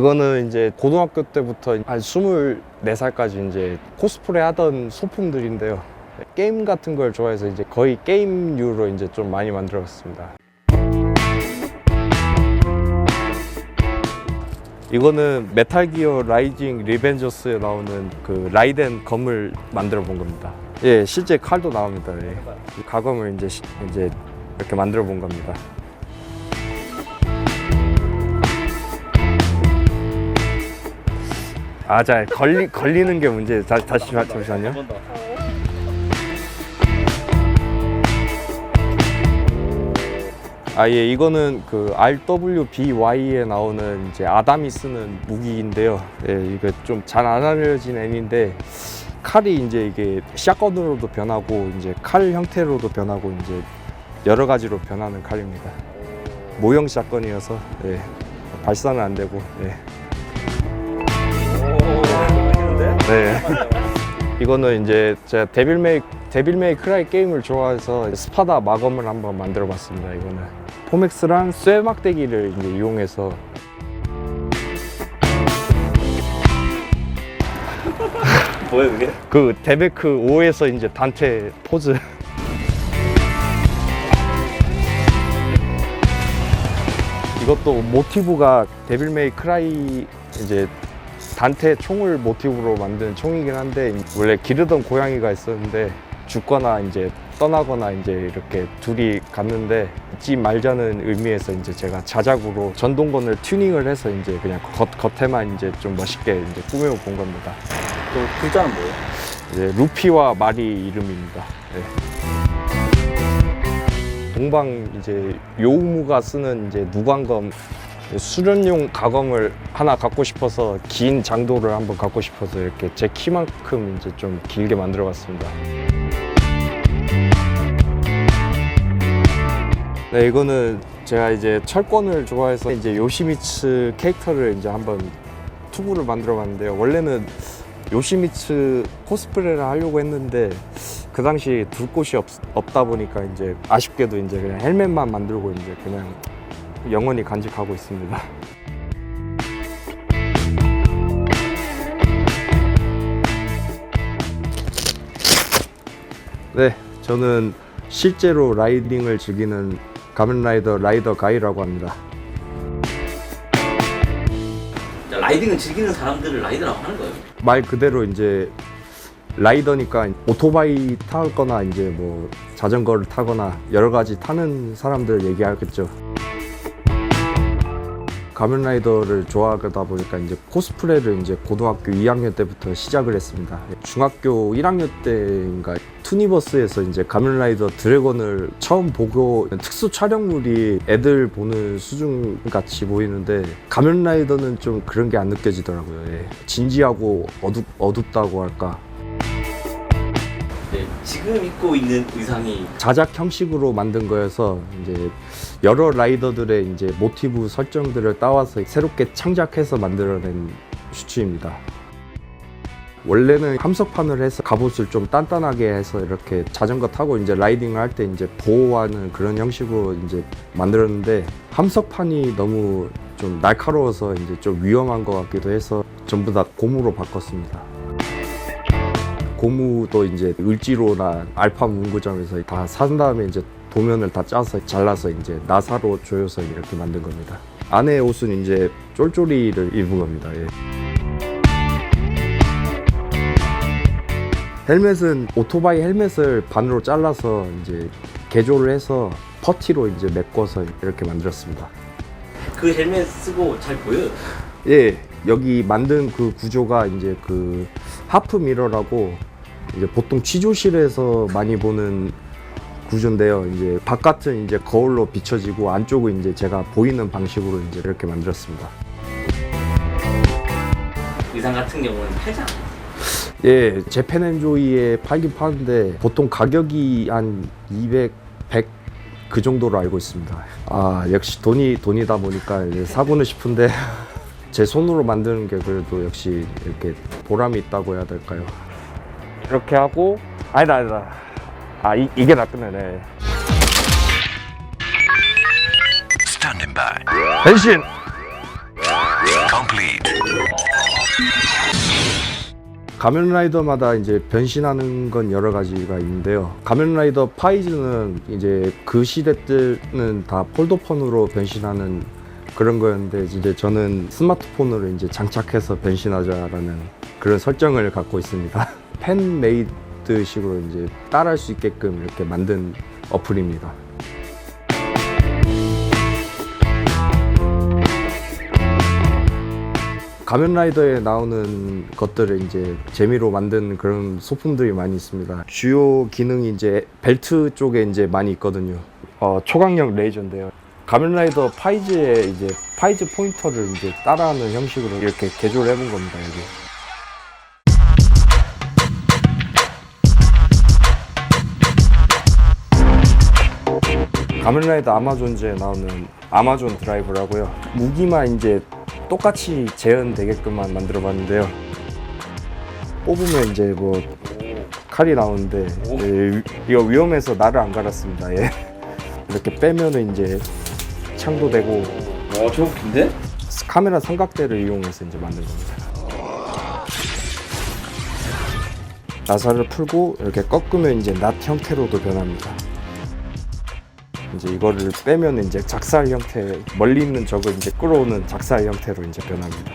이거는 이제 고등학교 때부터 한 24살까지 이제 코스프레 하던 소품들인데요. 게임 같은 걸 좋아해서 이제 거의 게임류로 이제 좀 많이 만들어봤습니다. 이거는 메탈 기어 라이징 리벤저스에 나오는 그 라이덴 검을 만들어 본 겁니다. 예, 실제 칼도 나옵니다. 예. 이 가검을 이제 시- 이제 이렇게 만들어 본 겁니다. 아, 자, 걸리, 걸리는 게 문제. 다, 다시 잠시만요. 아, 예, 이거는 그 RWBY에 나오는 이제 아담이 쓰는 무기인데요. 예, 이거 좀 잘 안 알려진 애인데 칼이 이제 이게 샷건으로도 변하고 이제 칼 형태로도 변하고 이제 여러 가지로 변하는 칼입니다. 모형 샷건이어서 예, 발사는 안 되고 예. 네. 이거는 이제 제가 데빌 메이 데빌 메이 크라이 게임을 좋아해서 스파다 마검을 한번 만들어 봤습니다. 이거는 포맥스랑 쇠 막대기를 이제 이용해서 뭐야 그게? 그 데베크 5에서 이제 단테 포즈 이것도 모티브가 데빌 메이 크라이 이제 단테 총을 모티브로 만든 총이긴 한데 원래 기르던 고양이가 있었는데 죽거나 이제 떠나거나 이제 이렇게 둘이 갔는데 잊지 말자는 의미에서 이제 제가 자작으로 전동건을 튜닝을 해서 이제 그냥 겉, 겉에만 이제 좀 멋있게 이제 꾸며 본 겁니다. 그 글자는 뭐예요? 이제 루피와 마리 이름입니다. 네. 동방 이제 요우무가 쓰는 이제 무광검 수련용 가검을 하나 갖고 싶어서 긴 장도를 한번 갖고 싶어서 이렇게 제 키만큼 이제 좀 길게 만들어 봤습니다. 네, 이거는 제가 이제 철권을 좋아해서 이제 요시미츠 캐릭터를 이제 한번 투구를 만들어 봤는데요. 원래는 요시미츠 코스프레를 하려고 했는데 그 당시 둘 곳이 없, 없다 보니까 이제 아쉽게도 이제 그냥 헬멧만 만들고 이제 그냥 영원히 간직하고 있습니다. 네, 저는 실제로 라이딩을 즐기는 가면라이더 라이더 가이라고 합니다. 자, 라이딩을 즐기는 사람들을 라이더라고 하는 거예요. 말 그대로 이제 라이더니까 오토바이 타거나 이제 뭐 자전거를 타거나 여러 가지 타는 사람들 얘기하겠죠. 가면라이더를 좋아하다 보니까 이제 코스프레를 이제 고등학교 2학년 때부터 시작을 했습니다. 중학교 1학년 때인가 투니버스에서 이제 가면라이더 드래곤을 처음 보고 특수 촬영물이 애들 보는 수준 같이 보이는데 가면라이더는 좀 그런 게 안 느껴지더라고요. 예. 진지하고 어둡, 어둡다고 할까. 네, 지금 입고 있는 의상이 자작 형식으로 만든 거여서 이제 여러 라이더들의 이제 모티브 설정들을 따와서 새롭게 창작해서 만들어낸 슈츠입니다. 원래는 함석판을 해서 갑옷을 좀 단단하게 해서 이렇게 자전거 타고 이제 라이딩을 할 때 이제 보호하는 그런 형식으로 이제 만들었는데 함석판이 너무 좀 날카로워서 이제 좀 위험한 것 같기도 해서 전부 다 고무로 바꿨습니다. 고무도 이제 을지로나 알파 문구점에서 다 산 다음에 이제 도면을 다 짜서 잘라서 이제 나사로 조여서 이렇게 만든 겁니다. 안에 옷은 이제 쫄쫄이를 입은 겁니다. 예. 헬멧은 오토바이 헬멧을 반으로 잘라서 이제 개조를 해서 퍼티로 이제 메꿔서 이렇게 만들었습니다. 그 헬멧 쓰고 잘 보여요. 예, 여기 만든 그 구조가 이제 그 하프 미러라고 이제 보통 취조실에서 많이 보는 구조인데요. 이제 바깥은 이제 거울로 비춰지고 안쪽은 이제 제가 보이는 방식으로 이제 이렇게 만들었습니다. 의상 같은 경우는 팔지 않아요. 예, 재팬앤조이에 팔긴 파는데 보통 가격이 한 200, 100 그 정도로 알고 있습니다. 아, 역시 돈이 돈이다 보니까 이제 사고는 싶은데 제 손으로 만드는 게 그래도 역시 이렇게 보람이 있다고 해야 될까요? 이렇게 하고 아니다 아니다. 아, 이, 이게 낫겠네. Standing by. 변신! complete. 가면라이더마다 이제 변신하는 건 여러 가지가 있는데요. 가면라이더 파이즈는 이제 그 시대 때는 다 폴더폰으로 변신하는 그런 거였는데 이제 저는 스마트폰으로 이제 장착해서 변신하자라는 그런 설정을 갖고 있습니다. 팬메이드식으로 이제 따라할 수 있게끔 이렇게 만든 어플입니다. 가면라이더에 나오는 것들을 이제 재미로 만든 그런 소품들이 많이 있습니다. 주요 기능이 이제 벨트 쪽에 이제 많이 있거든요. 어, 초강력 레이저인데요. 가면라이더 파이즈에 이제 파이즈 포인터를 이제 따라하는 형식으로 이렇게 개조를 해본 겁니다. 여기. 가면라이더 아마존즈에 나오는 아마존 드라이브라고요. 무기만 이제 똑같이 재현되게끔만 만들어 봤는데요. 뽑으면 이제 뭐 칼이 나오는데 예, 이거 위험해서 나를 안 갈았습니다. 예. 이렇게 빼면은 이제 창도 되고 와 저거 근데? 카메라 삼각대를 이용해서 이제 만든 겁니다. 나사를 풀고 이렇게 꺾으면 이제 낫 형태로도 변합니다. 이제 이거를 빼면 이제 작살 형태, 멀리 있는 적을 이제 끌어오는 작살 형태로 이제 변합니다.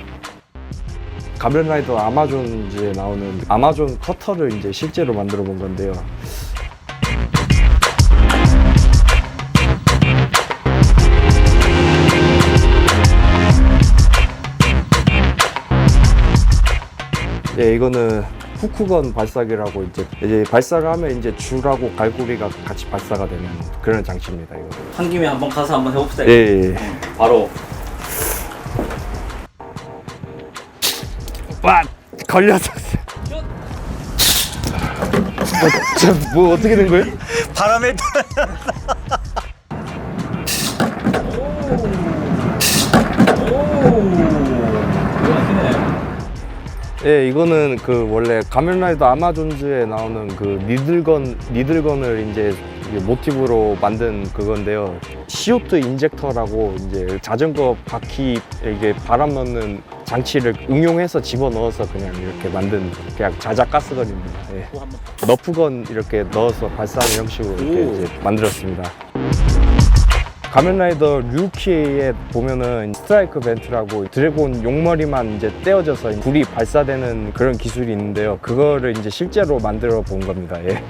가면라이더 아마존즈에 나오는 아마존 커터를 이제 실제로 만들어 본 건데요. 예, 이거는 후크건 발사기라고 이제 이제 발사를 하면 이제 줄하고 갈고리가 같이 발사가 되는 그런 장치입니다. 이거. 한 김에 한번 가서 한번 해봅시다. 예, 예. 예. 바로 와 걸려서. 저, 뭐 어떻게 된 거예요? 바람에 이거 예, 이거는 그 원래 가면라이더 아마존즈에 나오는 그 니들건 니들건을 이제 모티브로 만든 그건데요. CO2 인젝터라고 이제 자전거 바퀴 이게 바람 넣는 장치를 응용해서 집어 넣어서 그냥 이렇게 만든 그냥 자작 가스건입니다. 예. 너프건 이렇게 넣어서 발사하는 형식으로 이렇게 오. 이제 만들었습니다. 가면라이더 류키에 보면은 스트라이크 벤트라고 드래곤 용머리만 이제 떼어져서 불이 발사되는 그런 기술이 있는데요. 그거를 이제 실제로 만들어 본 겁니다. 예.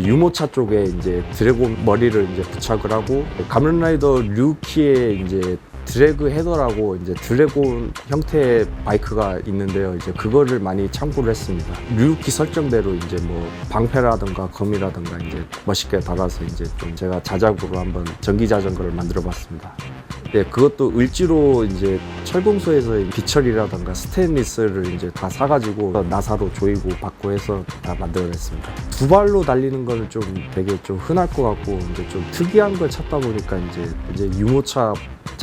유모차 쪽에 이제 드래곤 머리를 이제 부착을 하고 가면라이더 류키에 이제 드래그 헤더라고 이제 드래곤 형태의 바이크가 있는데요. 이제 그거를 많이 참고를 했습니다. 류키 설정대로 이제 뭐 방패라든가 검이라든가 이제 멋있게 달아서 이제 좀 제가 자작으로 한번 전기 자전거를 만들어 봤습니다. 예, 그것도 을지로 이제 철공소에서 비철이라든가 스테인리스를 이제 다 사가지고 나사로 조이고 받고 해서 다 만들어냈습니다. 두 발로 달리는 거는 좀 되게 좀 흔할 것 같고 이제 좀 특이한 걸 찾다 보니까 이제 이제 유모차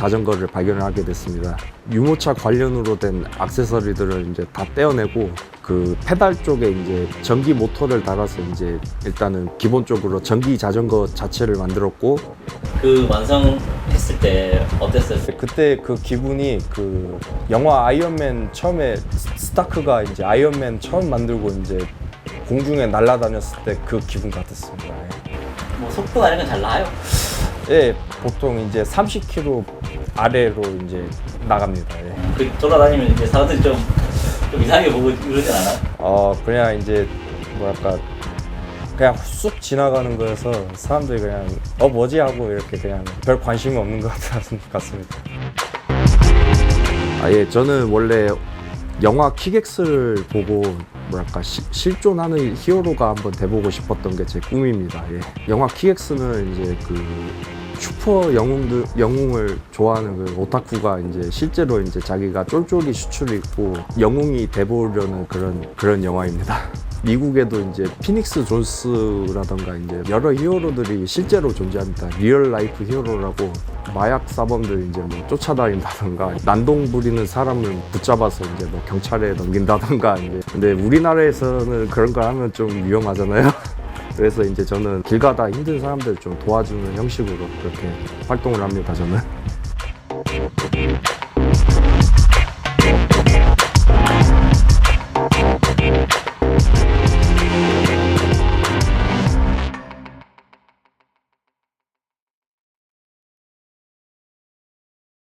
자전거를 발견을 하게 됐습니다. 유모차 관련으로 된 액세서리들을 이제 다 떼어내고 그 페달 쪽에 이제 전기 모터를 달아서 이제 일단은 기본적으로 전기 자전거 자체를 만들었고 그 완성했을 때 어땠어요? 그때 그 기분이 그 영화 아이언맨 처음에 스- 스타크가 이제 아이언맨 처음 만들고 이제 공중에 날아다녔을 때 그 기분 같았습니다. 뭐 속도 가는 건잘 나요? 예, 보통 이제 30km 아래로 이제 나갑니다. 예. 그 돌아다니면 이제 사람들이 좀, 좀 이상하게 보고 이러진 않아? 어 그냥 이제 뭐랄까 그냥 쑥 지나가는 거여서 사람들이 그냥 어 뭐지 하고 이렇게 그냥 별 관심이 없는 것 같- 같습니다. 아 예 저는 원래 영화 킥엑스를 보고 뭐랄까 시- 실존하는 히어로가 한번 돼보고 싶었던 게 제 꿈입니다. 예. 영화 킥엑스는 이제 그 슈퍼 영웅들 영웅을 좋아하는 그 오타쿠가 이제 실제로 이제 자기가 쫄쫄이 슈츠를 입고 영웅이 돼보려는 그런 그런 영화입니다. 미국에도 이제 피닉스 존스라던가 이제 여러 히어로들이 실제로 존재합니다. 리얼 라이프 히어로라고 마약 사범들 이제 뭐 쫓아다닌다던가 난동 부리는 사람을 붙잡아서 이제 뭐 경찰에 넘긴다던가 이제 근데 우리나라에서는 그런 걸 하면 좀 위험하잖아요. 그래서 이제 저는 길 가다 힘든 사람들 좀 도와주는 형식으로 그렇게 활동을 합니다. 저는. 거.